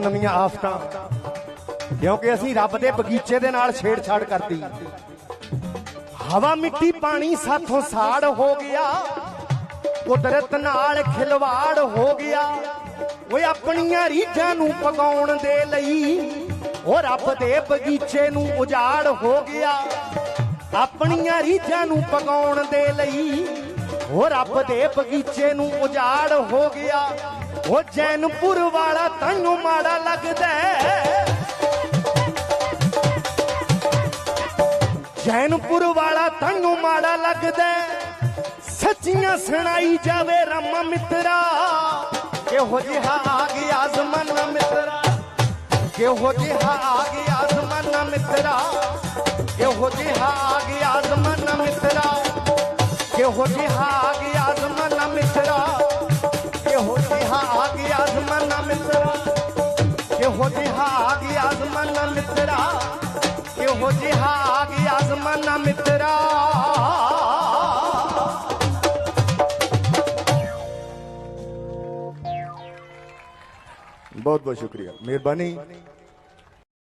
ਨਵੀਆਂ ਆਫਤਾਂ। ਕਿਉਂਕਿ ਅਸੀਂ ਰੱਬ ਦੇ ਬਗੀਚੇ ਦੇ ਨਾਲ ਛੇੜਛਾੜ ਕਰਤੀ। ਹਵਾ ਮਿੱਟੀ ਪਾਣੀ ਸਾਥੋਂ ਸਾੜ ਹੋ ਗਿਆ। ਕੁਦਰਤ ਨਾਲ ਖਿਲਵਾੜ ਹੋ ਗਿਆ। ਓਏ ਆਪਣੀਆਂ ਰੀਝਾਂ ਨੂੰ ਪਗਾਉਣ ਦੇ ਲਈ ਉਹ ਰੱਬ ਦੇ ਬਗੀਚੇ ਨੂੰ ਉਜਾੜ ਹੋ ਗਿਆ। ਆਪਣੀਆਂ ਰੀਝਾਂ ਨੂੰ ਪਗਾਉਣ ਦੇ ਲਈ ਉਹ ਰੱਬ ਦੇ ਬਗੀਚੇ ਨੂੰ ਉਜਾੜ ਹੋ ਗਿਆ। ਉਹ ਜੈਨਪੁਰ ਵਾਲਾ ਤੈਨੂੰ ਮਾੜਾ ਲੱਗਦਾ ਜੈਨਪੁਰ ਵਾਲਾ ਤੈਨੂੰ ਮਾੜਾ ਲੱਗਦਾ ਸੱਚੀਆਂ ਸੁਣਾਈ ਜਾਵੇ ਰਮ ਮਿੱਤਰਾ। ਕਿਹੋ ਜਿਹਾ ਆ ਗਿਆ ਜ਼ਮਾਨਾ ਮਿੱਤਰਾ। ਕਿਹੋ ਜਿਹਾ ਆ ਗਿਆ ਜ਼ਮਾਨਾ ਮਿੱਤਰਾ। ਕਿਹੋ ਜਿਹਾ ਆ ਗਿਆ ਜ਼ਮਾਨਾ ਮਿੱਤਰਾ। ਕਿਹੋ ਜਿਹਾ ਆ ਗਿਆ ਜ਼ਮਾਨਾ ਮਿੱਤਰਾ। ਕਿਹੋ ਜਿਹਾ ਆ ਗਿਆ ਜ਼ਮਾਨਾ ਮਿੱਤਰਾ ਕਿਹੋ ਜਿਹਾ ਆ ਗਿਆ ਜ਼ਮਾਨਾ